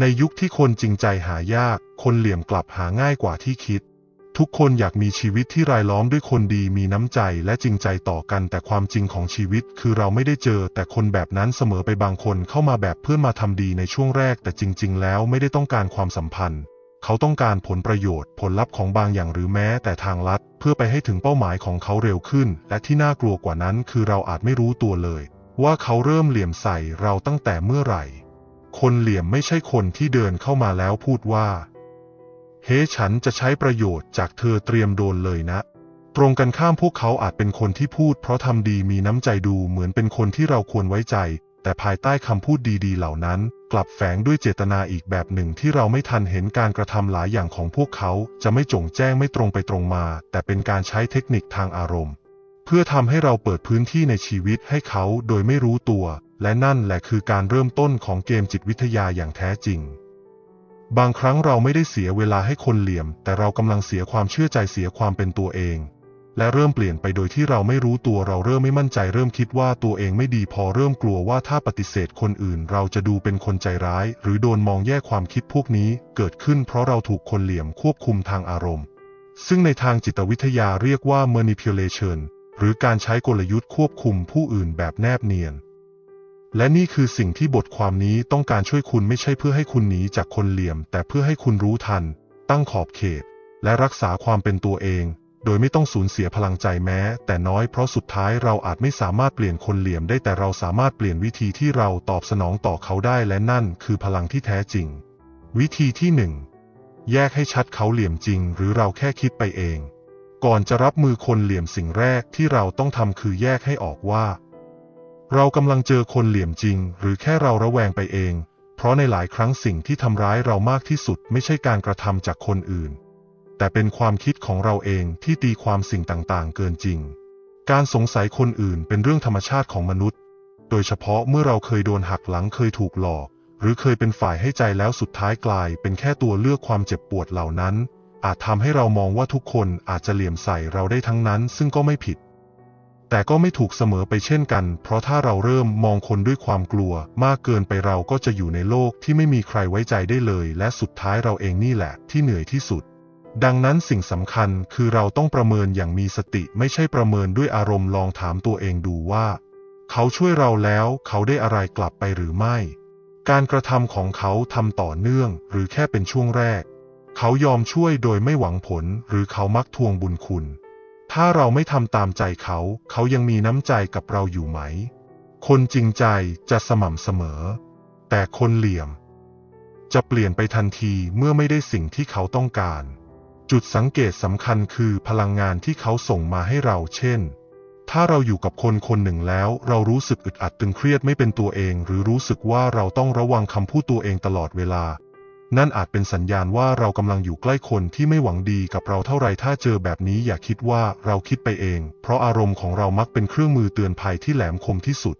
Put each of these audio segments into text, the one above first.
ในยุคที่คนจริงใจหายาก คนเหลี่ยมกลับหาง่ายกว่าที่คิด ทุกคนอยากมีชีวิตที่รายล้อมด้วยคนดีมีน้ำใจและจริงใจต่อกันแต่ความจริงของชีวิต คือเราไม่ได้เจอ แต่คนแบบนั้นเสมอไปบางคนเข้ามาแบบเพื่อนมาทำดีในช่วงแรก แต่จริง ๆ แล้วไม่ได้ต้องการความสัมพันธ์ เขาต้องการผลประโยชน์ ผลลัพธ์ของบางอย่างหรือแม้แต่ทางลัด เพื่อไปให้ถึงเป้าหมายของเขาเร็วขึ้น และที่น่ากลัวกว่านั้นคือเราอาจไม่รู้ตัวเลย ว่าเขาเริ่มเหลี่ยมใส่เราตั้งแต่เมื่อไหร่ คนเหลี่ยมไม่ใช่คนที่เดินเข้ามาแล้วพูดว่า เฮ้ฉันจะใช้ประโยชน์จากเธอเตรียมโดนเลยนะ ตรงกันข้ามพวกเขาอาจเป็นคนที่พูด เพราะทำดีมีน้ำใจดูเหมือนเป็นคนที่เราควรไว้ใจ แต่ภายใต้คำพูดดีๆ เหล่านั้น กลับแฝงด้วยเจตนาอีกแบบหนึ่งที่เราไม่ทันเห็นการกระทำหลายอย่างของพวกเขาจะไม่จงแจ้งไม่ตรงไปตรงมา แต่เป็นการใช้เทคนิคทางอารมณ์ เพื่อทำให้เราเปิดพื้นที่ในชีวิตให้เขาโดยไม่รู้ตัว และนั่นแหละคือการเริ่มต้นของเกมจิตวิทยาอย่างแท้จริง บางครั้งเราไม่ได้เสียเวลาให้คนเหลี่ยม แต่เรากำลังเสียความเชื่อใจเสียความเป็นตัวเอง และเริ่มเปลี่ยนไปโดยที่เราไม่รู้ตัวเราเริ่มไม่มั่นใจ เริ่มคิดว่าตัวเองไม่ดีพอเริ่มกลัวว่าถ้าปฏิเสธคนอื่น เราจะดูเป็นคนใจร้าย หรือโดนมองแย่ความคิดพวกนี้ เกิดขึ้นเพราะเราถูกคนเหลี่ยมควบคุมทางอารมณ์ ซึ่งในทางจิตวิทยาเรียกว่า manipulation หรือการใช้กลยุทธ์ควบคุมผู้อื่นแบบแนบเนียน และนี่คือสิ่งที่บทความนี้ต้องการช่วยคุณไม่ใช่เพื่อให้คุณหนีจากคนเหลี่ยม แต่เพื่อให้คุณรู้ทัน ตั้งขอบเขต และรักษาความเป็นตัวเอง โดยไม่ต้องสูญเสียพลังใจแม้ แต่น้อยเพราะสุดท้ายเราอาจไม่สามารถเปลี่ยนคนเหลี่ยมได้แต่เราสามารถเปลี่ยนวิธีที่เราตอบสนองต่อเขาได้และนั่นคือพลังที่แท้จริง วิธีที่หนึ่งแยกให้ชัดเขาเหลี่ยมจริง หรือเราแค่คิดไปเอง ก่อนจะรับมือคนเหลี่ยมสิ่งแรกที่เราต้องทำคือแยกให้ออกว่า เรากำลังเจอคนเหลี่ยมจริง หรือแค่เราระแวงไปเอง เพราะในหลายครั้งสิ่งที่ทำร้ายเรามากที่สุดไม่ใช่การกระทำจากคนอื่น แต่เป็นความคิดของเราเองที่ตีความสิ่งต่างๆ เกินจริง การสงสัยคนอื่นเป็นเรื่องธรรมชาติของมนุษย์ โดยเฉพาะเมื่อเราเคยโดนหักหลังเคยถูกหลอก หรือเคยเป็นฝ่ายให้ใจแล้วสุดท้ายกลาย เป็นแค่ตัวเลือกความเจ็บปวดเหล่านั้น อาจทำให้เรามองว่าทุกคนอาจจะเหลี่ยมใส่เราได้ทั้งนั้น ซึ่งก็ไม่ผิด แต่ก็ไม่ถูกเสมอไปเช่นกัน เพราะถ้าเราเริ่มมองคนด้วยความกลัว มากเกินไปเราก็จะอยู่ในโลกที่ไม่มีใครไว้ใจได้เลย และสุดท้ายเราเองนี่แหละที่เหนื่อยที่สุด ดังนั้นสิ่งสำคัญคือเราต้องประเมินอย่างมีสติ ไม่ใช่ประเมินด้วยอารมณ์ลองถามตัวเองดูว่า เขาช่วยเราแล้วเขาได้อะไรกลับไปหรือไม่ การกระทำของเขาทำต่อเนื่อง หรือแค่เป็นช่วงแรก เขายอมช่วยโดยไม่หวังผล หรือเขามักทวงบุญคุณ ถ้าเราไม่ทำตามใจเขา เขายังมีน้ำใจกับเราอยู่ไหม คนจริงใจจะสม่ำเสมอ แต่คนเหลี่ยม จะเปลี่ยนไปทันทีเมื่อไม่ได้สิ่งที่เขาต้องการ จุดสังเกตสำคัญคือพลังงานที่เขาส่งมาให้เรา เช่น ถ้าเราอยู่กับคนคนหนึ่งแล้ว เรารู้สึกอึดอัดตึงเครียดไม่เป็นตัวเอง หรือรู้สึกว่าเราต้องระวังคำพูดตัวเองตลอดเวลา นั่นอาจเป็นสัญญาณว่าเรากำลังอยู่ใกล้คนที่ไม่หวังดีกับเราเท่าไรถ้าเจอแบบนี้อย่าคิดว่าเราคิดไปเอง เพราะอารมณ์ของเรามักเป็นเครื่องมือเตือนภัยที่แหลมคมที่สุด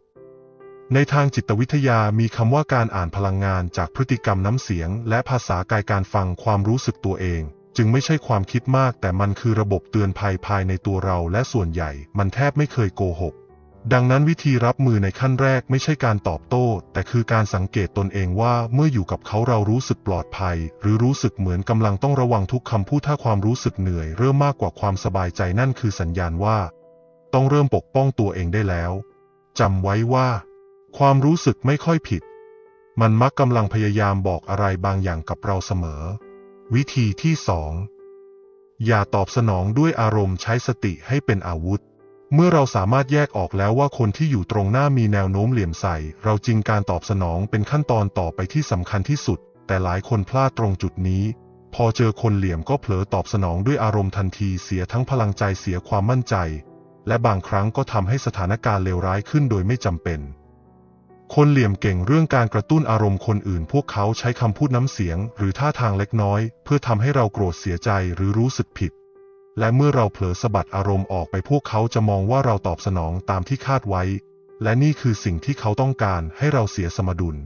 ในทางจิตวิทยามีคำว่าการอ่านพลังงานจากพฤติกรรมน้ำเสียง และภาษากายการฟังความรู้สึกตัวเอง จึงไม่ใช่ความคิดมาก แต่มันคือระบบเตือนภัยภายในตัวเรา และส่วนใหญ่ มันแทบไม่เคยโกหก ดังนั้นวิธีรับมือในขั้นแรกไม่ใช่การตอบโต้ แต่คือการสังเกตตนเองว่าเมื่ออยู่กับเขาเรารู้สึกปลอดภัย หรือรู้สึกเหมือนกำลังต้องระวังทุกคำพูดถ้าความรู้สึกเหนื่อย เริ่มมากกว่าความสบายใจนั่นคือสัญญาณว่า ต้องเริ่มปกป้องตัวเองได้แล้วจำไว้ว่า ความรู้สึกไม่ค่อยผิด มันมักกำลังพยายามบอกอะไรบางอย่างกับเราเสมอ วิธีที่สองอย่าตอบสนองด้วยอารมณ์ใช้สติให้เป็นอาวุธ เมื่อเราสามารถแยกออกแล้วว่าคนที่อยู่ตรงหน้ามีแนวโน้มเหลี่ยมใส่ เราจริงการตอบสนองเป็นขั้นตอนต่อไปที่สำคัญที่สุด แต่หลายคนพลาดตรงจุดนี้ พอเจอคนเหลี่ยมก็เผลอตอบสนองด้วยอารมณ์ทันทีเสียทั้งพลังใจเสียความมั่นใจ และบางครั้งก็ทำให้สถานการณ์เลวร้ายขึ้นโดยไม่จำเป็น คนเหลี่ยมเก่งเรื่องการกระตุ้นอารมณ์คนอื่น พวกเขาใช้คำพูดน้ำเสียง หรือท่าทางเล็กน้อย เพื่อทำให้เราโกรธเสียใจหรือรู้สึกผิด และเมื่อเราเผลอสะบัดอารมณ์ออกไปพวกเขาจะมองว่าเราตอบสนองตามที่คาดไว้ และนี่คือสิ่งที่เขาต้องการให้เราเสียสมดุล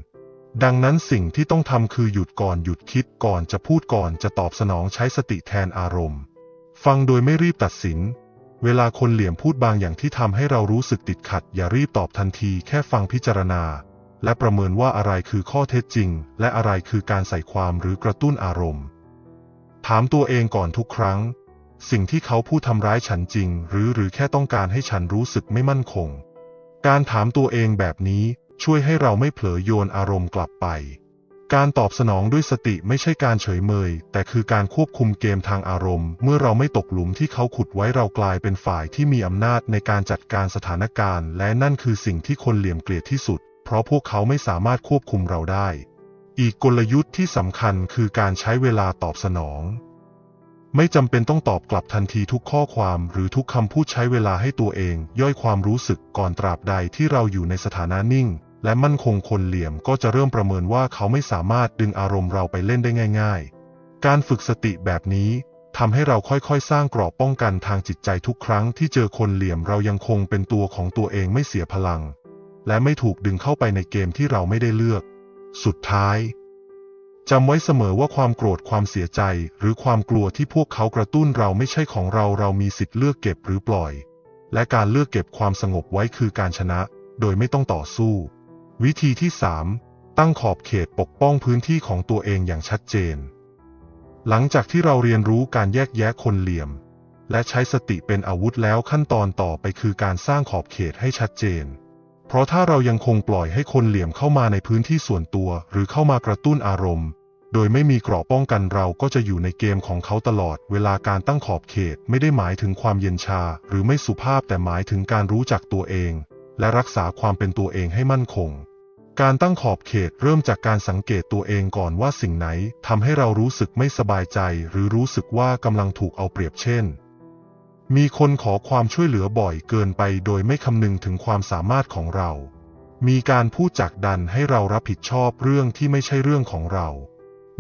ดังนั้นสิ่งที่ต้องทำคือหยุดก่อนหยุดคิดก่อนจะพูดก่อนจะตอบสนองใช้สติแทนอารมณ์ ฟังโดยไม่รีบตัดสิน เวลาคนเหลี่ยมพูดบางอย่างที่ทำให้เรารู้สึกติดขัด อย่ารีบตอบทันทีแค่ฟังพิจารณา และประเมินว่าอะไรคือข้อเท็จจริง และอะไรคือการใส่ความหรือกระตุ้นอารมณ์ ถามตัวเองก่อนทุกครั้ง สิ่งที่เขาพูดทำร้ายฉันจริง หรือหรือแค่ต้องการให้ฉันรู้สึกไม่มั่นคง การถามตัวเองแบบนี้ช่วยให้เราไม่เผลอโยนอารมณ์กลับไป การตอบสนองด้วยสติไม่ใช่การเฉยเมย แต่คือการควบคุมเกมทางอารมณ์ เมื่อเราไม่ตกหลุมที่เขาขุดไว้เรากลายเป็นฝ่ายที่มีอำนาจในการจัดการสถานการณ์ และนั่นคือสิ่งที่คนเหลี่ยมเกลียดที่สุด เพราะพวกเขาไม่สามารถควบคุมเราได้ อีกกลยุทธ์ที่สำคัญคือการใช้เวลาตอบสนอง ไม่จำเป็นต้องตอบกลับทันทีทุกข้อความหรือทุกคำพูดใช้เวลาให้ตัวเอง ย่อยความรู้สึกก่อนตราบใดที่เราอยู่ในสถานะนิ่ง และมั่นคงคนเหลี่ยมก็จะเริ่มประเมินว่าเขาไม่สามารถดึงอารมณ์เราไปเล่นได้ง่าย ๆ การฝึกสติแบบนี้ทำให้เราค่อยๆ สร้างกรอบป้องกันทางจิตใจทุกครั้งที่เจอคนเหลี่ยมเรายังคงเป็นตัวของตัวเองไม่เสียพลัง และไม่ถูกดึงเข้าไปในเกมที่เราไม่ได้เลือก สุดท้าย จำไว้เสมอว่าความโกรธความเสียใจ หรือความกลัวที่พวกเขากระตุ้นเราไม่ใช่ของเราเรามีสิทธิ์เลือกเก็บหรือปล่อย และการเลือกเก็บความสงบไว้คือการชนะ โดยไม่ต้องต่อสู้ วิธีที่ 3 ตั้งขอบเขตปกป้องพื้นที่ของตัวเองอย่างชัดเจน หลังจากที่เราเรียนรู้การแยกแยะคนเหลี่ยม และใช้สติเป็นอาวุธแล้วขั้นตอนต่อไปคือการสร้างขอบเขตให้ชัดเจนเพราะถ้าเรายังคงปล่อยให้คนเหลี่ยมเข้ามาในพื้นที่ส่วนตัว หรือเข้ามากระตุ้นอารมณ์ โดยไม่มีกรอบป้องกันเราก็จะอยู่ในเกมของเขาตลอด เวลาการตั้งขอบเขตไม่ได้หมายถึงความเย็นชา หรือไม่สุภาพแต่หมายถึงการรู้จักตัวเอง และรักษาความเป็นตัวเองให้มั่นคง การตั้งขอบเขตเริ่มจากการสังเกตตัวเองก่อนว่าสิ่งไหนทำให้เรารู้สึกไม่สบายใจ หรือรู้สึกว่ากำลังถูกเอาเปรียบเช่นมีคนขอความช่วยเหลือบ่อยเกินไปโดยไม่คำนึงถึงความสามารถของเรา มีการพูดจักดันให้เรารับผิดชอบเรื่องที่ไม่ใช่เรื่องของเรา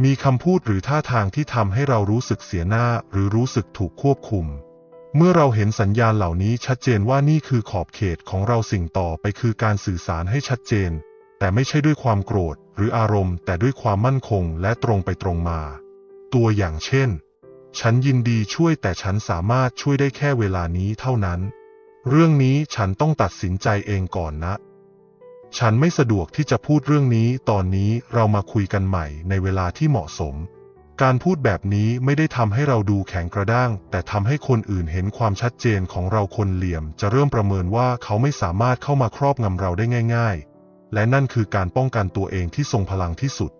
มีคำพูดหรือท่าทางที่ทำให้เรารู้สึกเสียหน้าหรือรู้สึกถูกควบคุม เมื่อเราเห็นสัญญาณเหล่านี้ชัดเจนว่านี่คือขอบเขตของเราสิ่งต่อไปคือการสื่อสารให้ชัดเจน แต่ไม่ใช่ด้วยความโกรธ หรืออารมณ์ แต่ด้วยความมั่นคงและตรงไปตรงมา ตัวอย่างเช่น ฉันยินดีช่วยแต่ฉันสามารถช่วยได้แค่เวลานี้เท่านั้น เรื่องนี้ฉันต้องตัดสินใจเองก่อนนะ ฉันไม่สะดวกที่จะพูดเรื่องนี้ ตอนนี้เรามาคุยกันใหม่ในเวลาที่เหมาะสม การพูดแบบนี้ไม่ได้ทำให้เราดูแข็งกระด้าง แต่ทำให้คนอื่นเห็นความชัดเจนของเราคนเหลี่ยม จะเริ่มประเมินว่าเขาไม่สามารถเข้ามาครอบงำเราได้ง่าย ๆ และนั่นคือการป้องกันตัวเองที่ทรงพลังที่สุด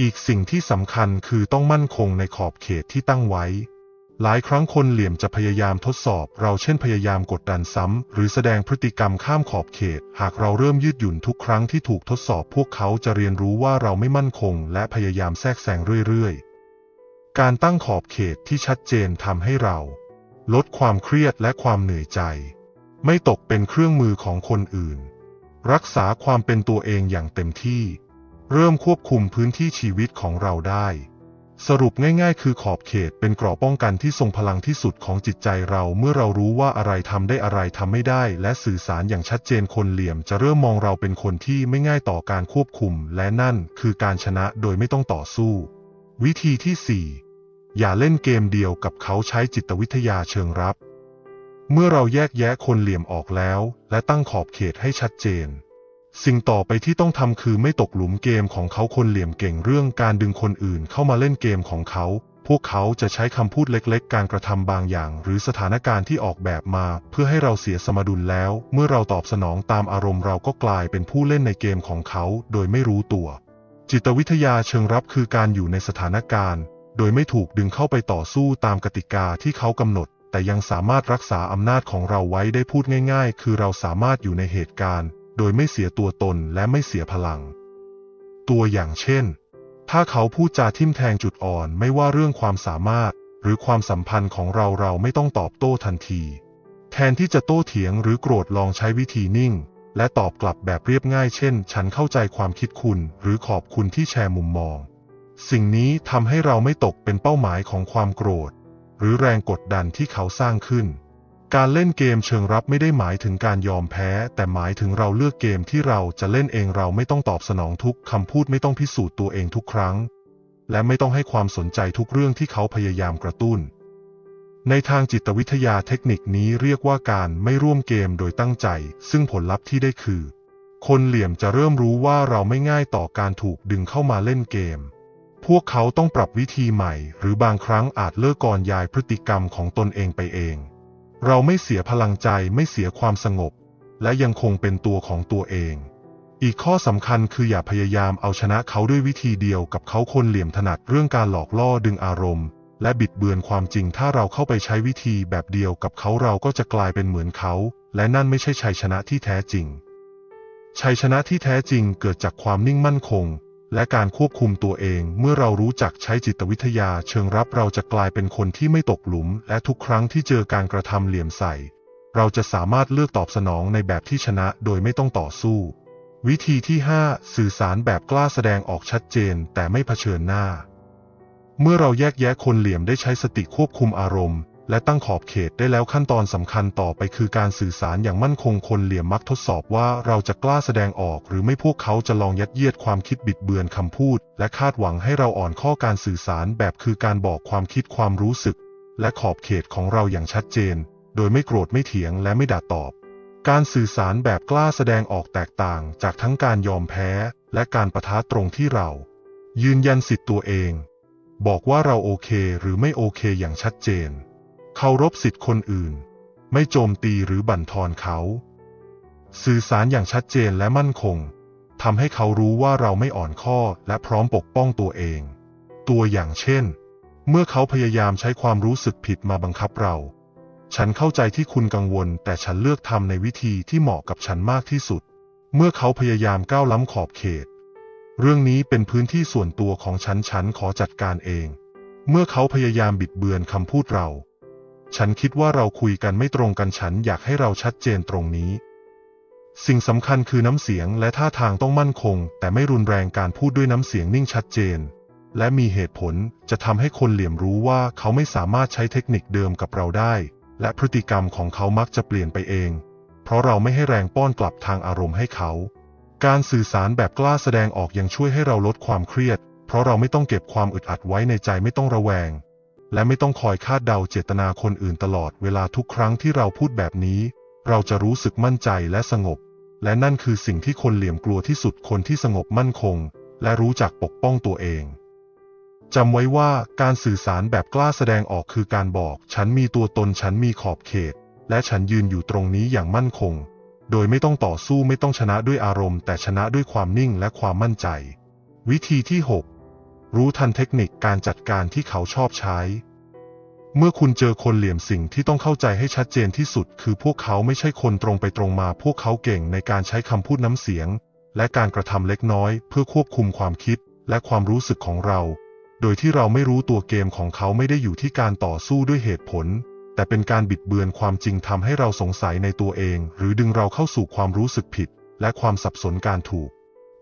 อีกสิ่งที่สำคัญคือต้องมั่นคงในขอบเขตที่ตั้งไว้ หลายครั้งคนเหลี่ยมจะพยายามทดสอบ เราเช่นพยายามกดดันซ้ำ หรือแสดงพฤติกรรมข้ามขอบเขต หากเราเริ่มยืดหยุ่นทุกครั้งที่ถูกทดสอบ พวกเขาจะเรียนรู้ว่าเราไม่มั่นคง และพยายามแทรกแซงเรื่อยๆ การตั้งขอบเขตที่ชัดเจนทำให้เรา ลดความเครียดและความเหนื่อยใจ ไม่ตกเป็นเครื่องมือของคนอื่น รักษาความเป็นตัวเองอย่างเต็มที่ เริ่มควบคุมพื้นที่ชีวิตของเราได้ สรุปง่ายๆ คือขอบเขตเป็นกรอบป้องกันที่ทรงพลังที่สุดของจิตใจเราเมื่อเรารู้ว่าอะไรทำได้อะไรทำไม่ได้ และสื่อสารอย่างชัดเจนคนเหลี่ยม จะเริ่มมองเราเป็นคนที่ไม่ง่ายต่อการควบคุม และนั่นคือการชนะโดยไม่ต้องต่อสู้ วิธีที่ 4 อย่าเล่นเกมเดียวกับเขาใช้จิตวิทยาเชิงรับ เมื่อเราแยกแยะคนเหลี่ยมออกแล้ว และตั้งขอบเขตให้ชัดเจน สิ่งต่อไปที่ต้องทำคือไม่ตกหลุมเกมของเขาคนเหลี่ยมเก่งเรื่องการดึงคนอื่นเข้ามาเล่นเกมของเขา พวกเขาจะใช้คำพูดเล็กๆ การกระทำบางอย่าง หรือสถานการณ์ที่ออกแบบมา เพื่อให้เราเสียสมดุลแล้ว เมื่อเราตอบสนองตามอารมณ์เราก็กลายเป็นผู้เล่นในเกมของเขา โดยไม่รู้ตัว จิตวิทยาเชิงรับคือการอยู่ในสถานการณ์ โดยไม่ถูกดึงเข้าไปต่อสู้ตามกติกาที่เขากำหนด แต่ยังสามารถรักษาอำนาจของเราไว้ได้พูดง่าย ๆ คือเราสามารถอยู่ในเหตุการณ์ โดยไม่เสียตัวตนและไม่เสียพลัง ตัวอย่างเช่น ถ้าเขาพูดจาทิ่มแทงจุดอ่อนไม่ว่าเรื่องความสามารถหรือความสัมพันธ์ของเราเราไม่ต้องตอบโต้ทันที แทนที่จะโต้เถียงหรือโกรธลองใช้วิธีนิ่ง และตอบกลับแบบเรียบง่ายเช่น ฉันเข้าใจความคิดคุณ หรือขอบคุณที่แชร์มุมมอง สิ่งนี้ทำให้เราไม่ตกเป็นเป้าหมายของความโกรธ หรือแรงกดดันที่เขาสร้างขึ้น การเล่นเกมเชิงรับไม่ได้หมายถึงการยอมแพ้ แต่หมายถึงเราเลือกเกมที่เราจะเล่นเองเราไม่ต้องตอบสนองทุกคำพูดไม่ต้องพิสูจน์ตัวเองทุกครั้ง และไม่ต้องให้ความสนใจทุกเรื่องที่เขาพยายามกระตุ้น ในทางจิตวิทยาเทคนิคนี้เรียกว่าการไม่ร่วมเกมโดยตั้งใจ ซึ่งผลลัพธ์ที่ได้คือ คนเหลี่ยมจะเริ่มรู้ว่าเราไม่ง่ายต่อการถูกดึงเข้ามาเล่นเกมพวกเขาต้องปรับวิธีใหม่ หรือบางครั้งอาจเลิกก่อนย้ายพฤติกรรมของตนเองไปเอง เราไม่เสียพลังใจไม่เสียความสงบ และยังคงเป็นตัวของตัวเอง อีกข้อสำคัญคืออย่าพยายามเอาชนะเขาด้วยวิธีเดียวกับเขาคนเหลี่ยมถนัดเรื่องการหลอกล่อดึงอารมณ์ และบิดเบือนความจริงถ้าเราเข้าไปใช้วิธีแบบเดียวกับเขาเราก็จะกลายเป็นเหมือนเขา และนั่นไม่ใช่ชัยชนะที่แท้จริง ชัยชนะที่แท้จริงเกิดจากความนิ่งมั่นคง และการควบคุมตัวเอง เมื่อเรารู้จักใช้จิตวิทยาเชิงรับเราจะกลายเป็นคนที่ไม่ตกหลุม และทุกครั้งที่เจอการกระทำเหลี่ยมใส่ เราจะสามารถเลือกตอบสนองในแบบที่ชนะโดยไม่ต้องต่อสู้ วิธีที่ 5 สื่อสารแบบกล้าแสดงออกชัดเจนแต่ไม่เผชิญหน้า เมื่อเราแยกแยะคนเหลี่ยมได้ใช้สติควบคุมอารมณ์ และตั้งขอบเขตได้แล้วขั้นตอนสำคัญต่อไปคือการสื่อสารอย่างมั่นคงคนเหลี่ยมมักทดสอบว่าเราจะกล้าแสดงออกหรือไม่พวกเขาจะลองยัดเยียดความคิดบิดเบือนคำพูด และคาดหวังให้เราอ่อนข้อการสื่อสารแบบคือการบอกความคิดความรู้สึก และขอบเขตของเราอย่างชัดเจน โดยไม่โกรธไม่เถียงและไม่ด่าตอบ การสื่อสารแบบกล้าแสดงออกแตกต่าง จากทั้งการยอมแพ้ และการประทะตรงที่เรา ยืนยันสิทธิ์ตัวเอง บอกว่าเราโอเคหรือไม่โอเคอย่างชัดเจน เคารพสิทธิ์คนอื่น ไม่โจมตีหรือบั่นทอนเขา สื่อสารอย่างชัดเจนและมั่นคงทำให้เขารู้ว่าเราไม่อ่อนข้อและพร้อมปกป้องตัวเอง ตัวอย่างเช่น เมื่อเขาพยายามใช้ความรู้สึกผิดมาบังคับเรา ฉันเข้าใจที่คุณกังวล แต่ฉันเลือกทำในวิธีที่เหมาะกับฉันมากที่สุด เมื่อเขาพยายามก้าวล้ำขอบเขต เรื่องนี้เป็นพื้นที่ส่วนตัวของฉันฉันขอจัดการเอง เมื่อเขาพยายามบิดเบือนคำพูดเรา ฉันคิดว่าเราคุยกันไม่ตรงกันฉันอยากให้เราชัดเจนตรงนี้ สิ่งสำคัญคือน้ำเสียงและท่าทางต้องมั่นคง แต่ไม่รุนแรงการพูดด้วยน้ำเสียงนิ่งชัดเจน และมีเหตุผลจะทำให้คนเหลี่ยมรู้ว่าเขาไม่สามารถใช้เทคนิคเดิมกับเราได้ และพฤติกรรมของเขามักจะเปลี่ยนไปเอง เพราะเราไม่ให้แรงป้อนกลับทางอารมณ์ให้เขา การสื่อสารแบบกล้าแสดงออกยังช่วยให้เราลดความเครียด เพราะเราไม่ต้องเก็บความอึดอัดไว้ในใจไม่ต้องระแวง และไม่ต้องคอยคาดเดาเจตนาคนอื่นตลอดเวลาทุกครั้งที่เราพูดแบบนี้ เราจะรู้สึกมั่นใจและสงบ และนั่นคือสิ่งที่คนเหลี่ยมกลัวที่สุดคนที่สงบมั่นคง และรู้จักปกป้องตัวเองจำไว้ว่าการสื่อสารแบบกล้าแสดงออกคือการบอก ฉันมีตัวตนฉันมีขอบเขต และฉันยืนอยู่ตรงนี้อย่างมั่นคง โดยไม่ต้องต่อสู้ไม่ต้องชนะด้วยอารมณ์ แต่ชนะด้วยความนิ่งและความมั่นใจ วิธีที่ 6 รู้ทันเทคนิคการจัดการที่เขาชอบใช้ เมื่อคุณเจอคนเหลี่ยมสิ่งที่ต้องเข้าใจให้ชัดเจนที่สุด คือพวกเขาไม่ใช่คนตรงไปตรงมา พวกเขาเก่งในการใช้คำพูดน้ำเสียง และการกระทำเล็กน้อย เพื่อควบคุมความคิดและความรู้สึกของเรา โดยที่เราไม่รู้ตัวเกมของเขาไม่ได้อยู่ที่การต่อสู้ด้วยเหตุผล แต่เป็นการบิดเบือนความจริงทำให้เราสงสัยในตัวเอง หรือดึงเราเข้าสู่ความรู้สึกผิด และความสับสนการถูก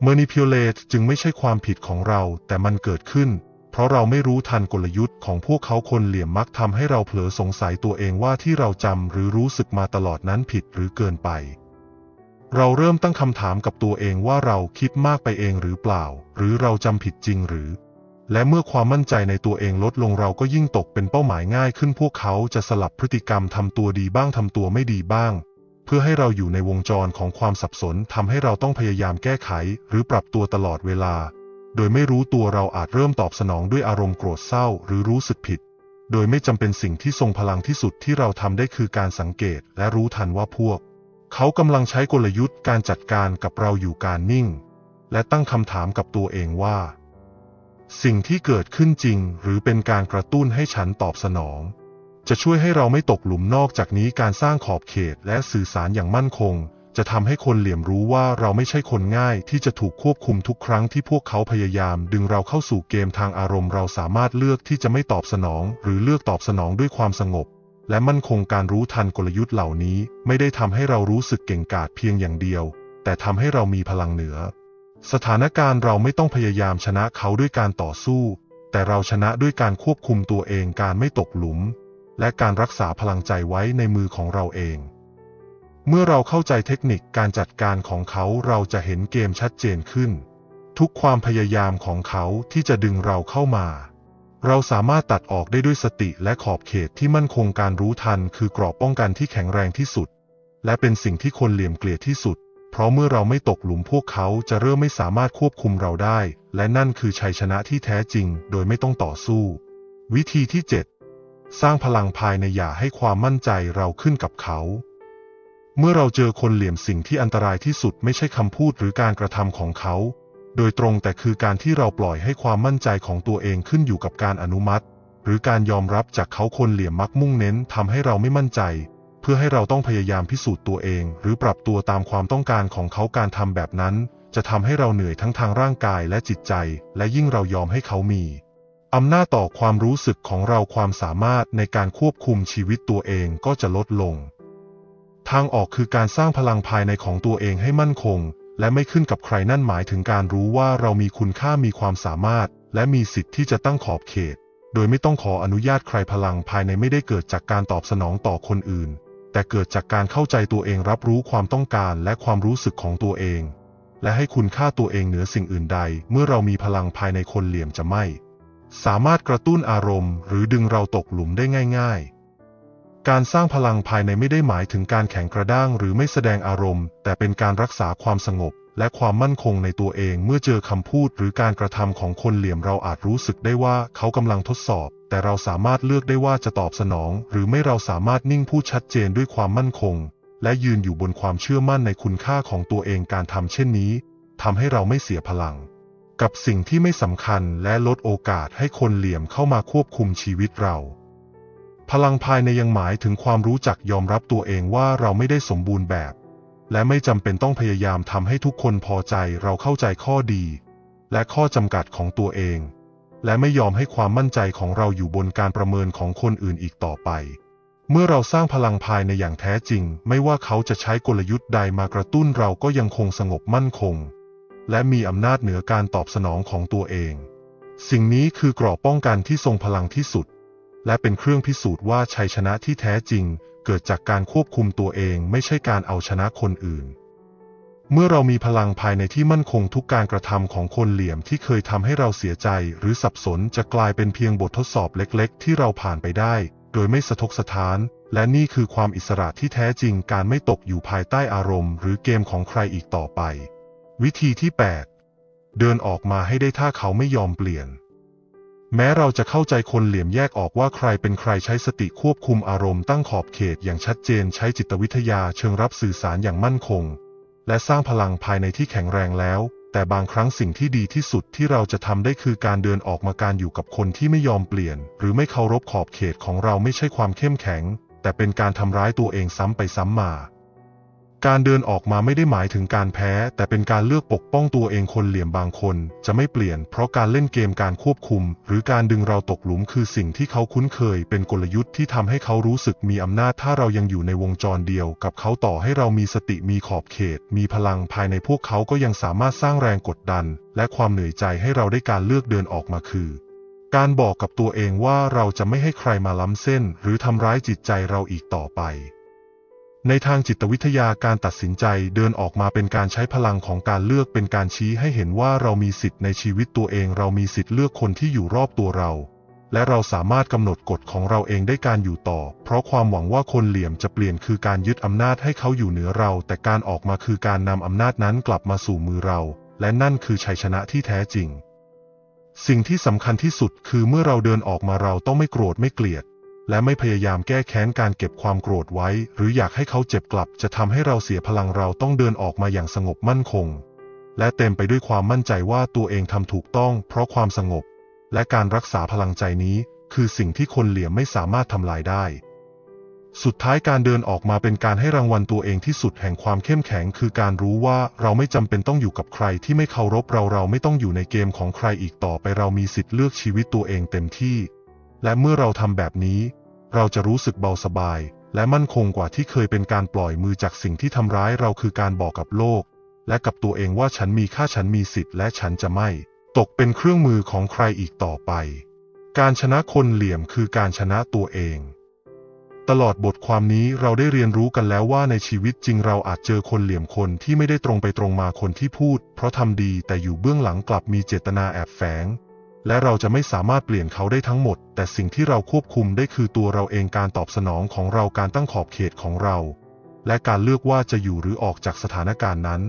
manipulate จึงไม่ใช่ความผิดของเรา แต่มันเกิดขึ้น เพราะเราไม่รู้ทันกลยุทธ์ของพวกเขาคนเหลี่ยมมักทำให้เราเผลอสงสัยตัวเองว่าที่เราจำหรือรู้สึกมาตลอดนั้นผิดหรือเกินไป เราเริ่มตั้งคำถามกับตัวเองว่าเราคิดมากไปเองหรือเปล่า หรือเราจำผิดจริงหรือ และเมื่อความมั่นใจในตัวเองลดลงเราก็ยิ่งตกเป็นเป้าหมายง่ายขึ้นพวกเขาจะสลับพฤติกรรมทำตัวดีบ้างทำตัวไม่ดีบ้าง เพื่อให้เราอยู่ในวงจรของความสับสนทำให้เราต้องพยายามแก้ไข หรือปรับตัวตลอดเวลา โดยไม่รู้ตัวเราอาจเริ่มตอบสนองด้วยอารมณ์โกรธเศร้าหรือรู้สึกผิด โดยไม่จำเป็นสิ่งที่ทรงพลังที่สุดที่เราทำได้คือการสังเกตและรู้ทันว่าพวก เขากำลังใช้กลยุทธ์การจัดการกับเราอยู่การนิ่ง และตั้งคำถามกับตัวเองว่า สิ่งที่เกิดขึ้นจริง หรือเป็นการกระตุ้นให้ฉันตอบสนอง จะช่วยให้เราไม่ตกหลุมนอกจากนี้การสร้างขอบเขตและสื่อสารอย่างมั่นคง จะทำให้คนเหลี่ยมรู้ว่าเราไม่ใช่คนง่ายที่จะถูกควบคุมทุกครั้งที่พวกเขาพยายาม ดึงเราเข้าสู่เกมทางอารมณ์เราสามารถเลือกที่จะไม่ตอบสนอง หรือเลือกตอบสนองด้วยความสงบ และมั่นคงการรู้ทันกลยุทธ์เหล่านี้ ไม่ได้ทำให้เรารู้สึกเก่งกาจเพียงอย่างเดียว แต่ทำให้เรามีพลังเหนือ สถานการณ์เราไม่ต้องพยายามชนะเขาด้วยการต่อสู้ แต่เราชนะด้วยการควบคุมตัวเองการไม่ตกหลุม และการรักษาพลังใจไว้ในมือของเราเอง เมื่อเราเข้าใจเทคนิคการจัดการของเขาเราจะเห็นเกมชัดเจนขึ้น ทุกความพยายามของเขาที่จะดึงเราเข้ามา เราสามารถตัดออกได้ด้วยสติและขอบเขตที่มั่นคงการรู้ทัน คือกรอบป้องกันที่แข็งแรงที่สุด และเป็นสิ่งที่คนเหลี่ยมเกลียดที่สุด เพราะเมื่อเราไม่ตกหลุมพวกเขาจะเริ่มไม่สามารถควบคุมเราได้ และนั่นคือชัยชนะที่แท้จริง โดยไม่ต้องต่อสู้ วิธีที่ 7 สร้างพลังภายในอย่าให้ความมั่นใจเราขึ้นกับเขา เมื่อเราเจอคนเหลี่ยมสิ่งที่อันตรายที่สุดไม่ใช่คำพูดหรือการกระทำของเขา โดยตรงแต่คือการที่เราปล่อยให้ความมั่นใจของตัวเองขึ้นอยู่กับการอนุมัติ หรือการยอมรับจากเขาคนเหลี่ยมมักมุ่งเน้นทำให้เราไม่มั่นใจ เพื่อให้เราต้องพยายามพิสูจน์ตัวเอง หรือปรับตัวตามความต้องการของเขาการทำแบบนั้น จะทำให้เราเหนื่อยทั้งทางร่างกายและจิตใจ และยิ่งเรายอมให้เขามี อำนาจต่อความรู้สึกของเราความสามารถในการควบคุมชีวิตตัวเองก็จะลดลง ทางออกคือการสร้างพลังภายในของตัวเองให้มั่นคง และไม่ขึ้นกับใครนั่นหมายถึงการรู้ว่าเรามีคุณค่ามีความสามารถ และมีสิทธิ์ที่จะตั้งขอบเขต โดยไม่ต้องขออนุญาตใครพลังภายในไม่ได้เกิดจากการตอบสนองต่อคนอื่น แต่เกิดจากการเข้าใจตัวเองรับรู้ความต้องการและความรู้สึกของตัวเอง และให้คุณค่าตัวเองเหนือสิ่งอื่นใด เมื่อเรามีพลังภายในคนเหลี่ยมจะไม่ สามารถกระตุ้นอารมณ์ หรือดึงเราตกหลุมได้ง่าย ๆ การสร้างพลังภายในไม่ได้หมายถึงการแข็งกระด้างหรือไม่แสดงอารมณ์ แต่เป็นการรักษาความสงบ และความมั่นคงในตัวเองเมื่อเจอคำพูดหรือการกระทำของคนเหลี่ยมเราอาจรู้สึกได้ว่าเขากำลังทดสอบ แต่เราสามารถเลือกได้ว่าจะตอบสนอง หรือไม่เราสามารถนิ่งพูดชัดเจนด้วยความมั่นคง และยืนอยู่บนความเชื่อมั่นในคุณค่าของตัวเองการทำเช่นนี้ทำให้เราไม่เสียพลัง กับสิ่งที่ไม่สำคัญและลดโอกาสให้คนเหลี่ยมเข้ามาควบคุมชีวิตเรา พลังภายในยังหมายถึงความรู้จักยอมรับตัวเองว่าเราไม่ได้สมบูรณ์แบบ และไม่จำเป็นต้องพยายามทำให้ทุกคนพอใจเราเข้าใจข้อดี และข้อจำกัดของตัวเอง และไม่ยอมให้ความมั่นใจของเราอยู่บนการประเมินของคนอื่นอีกต่อไป เมื่อเราสร้างพลังภายในอย่างแท้จริง ไม่ว่าเขาจะใช้กลยุทธ์ใดมากระตุ้นเราก็ยังคงสงบมั่นคง และมีอำนาจเหนือการตอบสนองของตัวเอง สิ่งนี้คือกรอบป้องกันที่ทรงพลังที่สุด และเป็นเครื่องพิสูจน์ว่าชัยชนะที่แท้จริง เกิดจากการควบคุมตัวเองไม่ใช่การเอาชนะคนอื่น เมื่อเรามีพลังภายในที่มั่นคงทุกการกระทำของคนเหลี่ยมที่เคยทำให้เราเสียใจ หรือสับสนจะกลายเป็นเพียงบททดสอบเล็ก ๆ ที่เราผ่านไปได้ โดยไม่สะทกสะท้าน และนี่คือความอิสระที่แท้จริงการไม่ตกอยู่ภายใต้อารมณ์ หรือเกมของใครอีกต่อไป วิธีที่ 8 เดินออกมาให้ได้ถ้าเขาไม่ยอมเปลี่ยน แม้เราจะเข้าใจคนเหลี่ยมแยกออกว่าใครเป็นใครใช้สติควบคุมอารมณ์ตั้งขอบเขตอย่างชัดเจนใช้จิตวิทยาเชิงรับสื่อสารอย่างมั่นคง และสร้างพลังภายในที่แข็งแรงแล้ว แต่บางครั้งสิ่งที่ดีที่สุดที่เราจะทำได้คือการเดินออกมาการอยู่กับคนที่ไม่ยอมเปลี่ยน หรือไม่เคารพขอบเขตของเราไม่ใช่ความเข้มแข็ง แต่เป็นการทำร้ายตัวเองซ้ำไปซ้ำมา การเดินออกมาไม่ได้หมายถึงการแพ้ แต่เป็นการเลือกปกป้องตัวเองคนเหลี่ยมบางคน จะไม่เปลี่ยน เพราะการเล่นเกมการควบคุม หรือการดึงเราตกหลุมคือสิ่งที่เขาคุ้นเคย เป็นกลยุทธ์ที่ทำให้เขารู้สึกมีอำนาจถ้าเรายังอยู่ในวงจรเดียว กับเขาต่อให้เรามีสติมีขอบเขต มีพลังภายในพวกเขาก็ยังสามารถสร้างแรงกดดัน และความเหนื่อยใจให้เราได้การเลือกเดินออกมาคือ การบอกกับตัวเองว่าเราจะไม่ให้ใครมาล้ำเส้น หรือทำร้ายจิตใจเราอีกต่อไป ในทางจิตวิทยาการตัดสินใจเดินออกมาเป็นการใช้พลังของการเลือกเป็นการชี้ให้เห็นว่าเรามีสิทธิ์ในชีวิตตัวเองเรามีสิทธิ์เลือกคนที่อยู่รอบตัวเรา และเราสามารถกำหนดกฎของเราเองได้การอยู่ต่อ เพราะความหวังว่าคนเหลี่ยมจะเปลี่ยนคือการยึดอำนาจให้เขาอยู่เหนือเรา แต่การออกมาคือการนำอำนาจนั้นกลับมาสู่มือเรา และนั่นคือชัยชนะที่แท้จริง สิ่งที่สำคัญที่สุดคือเมื่อเราเดินออกมาเราต้องไม่โกรธไม่เกลียด และไม่พยายามแก้แค้นการเก็บความโกรธไว้ หรืออยากให้เขาเจ็บกลับ จะทำให้เราเสียพลังเราต้องเดินออกมาอย่างสงบมั่นคง และเต็มไปด้วยความมั่นใจว่าตัวเองทำถูกต้อง เพราะความสงบ และการรักษาพลังใจนี้ คือสิ่งที่คนเหลี่ยมไม่สามารถทำลายได้ สุดท้ายการเดินออกมาเป็นการให้รางวัลตัวเองที่สุดแห่งความเข้มแข็ง คือการรู้ว่าเราไม่จำเป็นต้องอยู่กับใครที่ไม่เคารพเราเราไม่ต้องอยู่ในเกมของใครอีกต่อไปเรามีสิทธิ์เลือกชีวิตตัวเองเต็มที่ และเมื่อเราทำแบบนี้ เราจะรู้สึกเบาสบาย และมั่นคงกว่าที่เคยเป็นการปล่อยมือจากสิ่งที่ทำร้ายเราคือการบอกกับโลก และกับตัวเองว่าฉันมีค่าฉันมีสิทธิ์และฉันจะไม่ ตกเป็นเครื่องมือของใครอีกต่อไป การชนะคนเหลี่ยมคือการชนะตัวเองตลอดบทความนี้เราได้เรียนรู้กันแล้วว่าในชีวิตจริงเราอาจเจอคนเหลี่ยมคนที่ไม่ได้ตรงไปตรงมาคนที่พูด เพราะทำดีแต่อยู่เบื้องหลังกลับมีเจตนาแอบแฝง และเราจะไม่สามารถเปลี่ยนเขาได้ทั้งหมด แต่สิ่งที่เราควบคุมได้คือตัวเราเองการตอบสนองของเราการตั้งขอบเขตของเรา และการเลือกว่าจะอยู่หรือออกจากสถานการณ์นั้น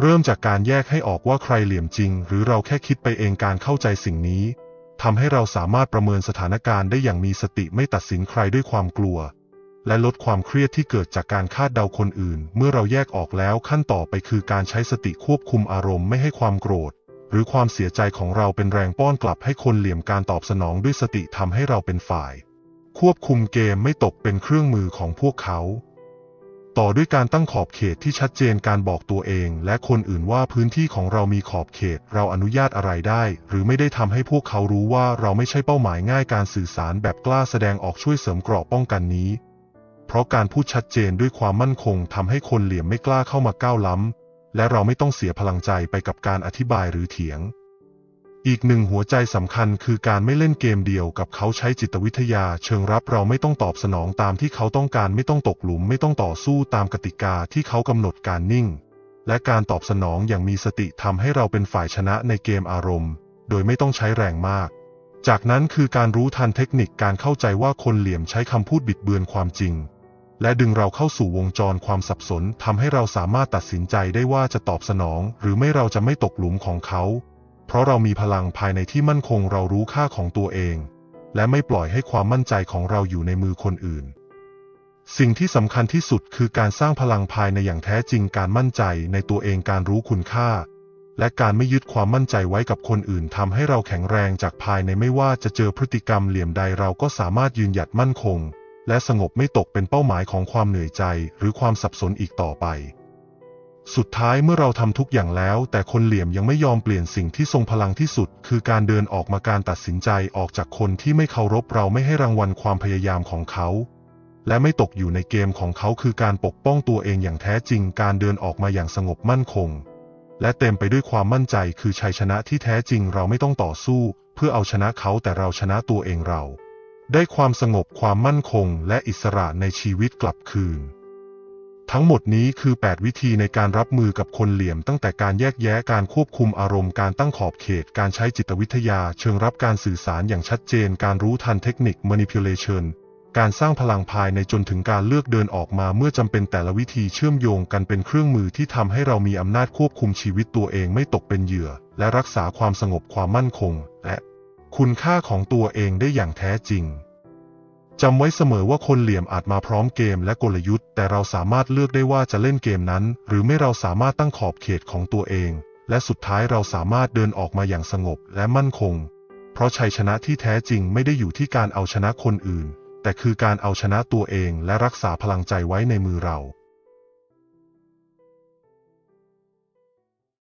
เริ่มจากการแยกให้ออกว่าใครเหลี่ยมจริง หรือเราแค่คิดไปเองการเข้าใจสิ่งนี้ทำให้เราสามารถประเมินสถานการณ์ได้อย่างมีสติไม่ตัดสินใครด้วยความกลัว และลดความเครียดที่เกิดจากการคาดเดาคนอื่น เมื่อเราแยกออกแล้วขั้นต่อไปคือการใช้สติควบคุมอารมณ์ไม่ให้ความโกรธ หรือความเสียใจของเราเป็นแรงป้อนกลับให้คนเหลี่ยมการตอบสนองด้วยสติทำให้เราเป็นฝ่าย ควบคุมเกมไม่ตกเป็นเครื่องมือของพวกเขา ต่อด้วยการตั้งขอบเขตที่ชัดเจนการบอกตัวเองและคนอื่นว่าพื้นที่ของเรามีขอบเขตเราอนุญาตอะไรได้ หรือไม่ได้ทำให้พวกเขารู้ว่าเราไม่ใช่เป้าหมายง่ายการสื่อสารแบบกล้าแสดงออกช่วยเสริมกราะป้องกันนี้ เพราะการพูดชัดเจนด้วยความมั่นคงทำให้คนเหลี่ยมไม่กล้าเข้ามาก้าวล้ำ และเราไม่ต้องเสียพลังใจไปกับการอธิบายหรือเถียง อีกหนึ่งหัวใจสำคัญคือการไม่เล่นเกมเดียวกับเขาใช้จิตวิทยา เชิงรับเราไม่ต้องตอบสนองตามที่เขาต้องการไม่ต้องตกหลุม ไม่ต้องต่อสู้ตามกติกาที่เขากำหนดการนิ่ง และการตอบสนองอย่างมีสติทำให้เราเป็นฝ่ายชนะในเกมอารมณ์ โดยไม่ต้องใช้แรงมาก จากนั้นคือการรู้ทันเทคนิคการเข้าใจว่าคนเหลี่ยมใช้คำพูดบิดเบือนความจริง และดึงเราเข้าสู่วงจรความสับสนทำให้เราสามารถตัดสินใจได้ว่าจะตอบสนอง หรือไม่เราจะไม่ตกหลุมของเขา เพราะเรามีพลังภายในที่มั่นคงเรารู้ค่าของตัวเอง และไม่ปล่อยให้ความมั่นใจของเราอยู่ในมือคนอื่น สิ่งที่สำคัญที่สุดคือการสร้างพลังภายในอย่างแท้จริงการมั่นใจในตัวเองการรู้คุณค่า และการไม่ยึดความมั่นใจไว้กับคนอื่นทำให้เราแข็งแรงจากภายในไม่ว่าจะเจอพฤติกรรมเหลี่ยมใดเราก็สามารถยืนหยัดมั่นคง และสงบไม่ตกเป็นเป้าหมายของความเหนื่อยใจหรือความสับสนอีกต่อไป สุดท้ายเมื่อเราทำทุกอย่างแล้ว แต่คนเหลี่ยมยังไม่ยอมเปลี่ยนสิ่งที่ทรงพลังที่สุด คือการเดินออกมาการตัดสินใจออกจากคนที่ไม่เคารพเราไม่ให้รางวัลความพยายามของเขา และไม่ตกอยู่ในเกมของเขาคือการปกป้องตัวเองอย่างแท้จริง การเดินออกมาอย่างสงบมั่นคง และเต็มไปด้วยความมั่นใจคือชัยชนะที่แท้จริงเราไม่ต้องต่อสู้ เพื่อเอาชนะเขาแต่เราชนะตัวเองเรา ได้ความสงบความมั่นคงและอิสระในชีวิตกลับคืน ทั้งหมดนี้คือ 8 วิธีในการรับมือกับคนเหลี่ยมตั้งแต่การแยกแยะการควบคุมอารมณ์การตั้งขอบเขตการใช้จิตวิทยาเชิงรับการสื่อสารอย่างชัดเจน การรู้ทันเทคนิค manipulation การสร้างพลังภายในจนถึงการเลือกเดินออกมาเมื่อจำเป็นแต่ละวิธีเชื่อมโยงกันเป็นเครื่องมือที่ทำให้เรามีอำนาจควบคุมชีวิตตัวเองไม่ตกเป็นเหยื่อ และรักษาความสงบความมั่นคง และ คุณค่าของตัวเองได้อย่างแท้จริงจำไว้เสมอว่าคนเหลี่ยมอาจมาพร้อมเกมและกลยุทธ์ แต่เราสามารถเลือกได้ว่าจะเล่นเกมนั้น หรือไม่เราสามารถตั้งขอบเขตของตัวเอง และสุดท้ายเราสามารถเดินออกมาอย่างสงบและมั่นคง เพราะชัยชนะที่แท้จริงไม่ได้อยู่ที่การเอาชนะคนอื่น แต่คือการเอาชนะตัวเองและรักษาพลังใจไว้ในมือเรา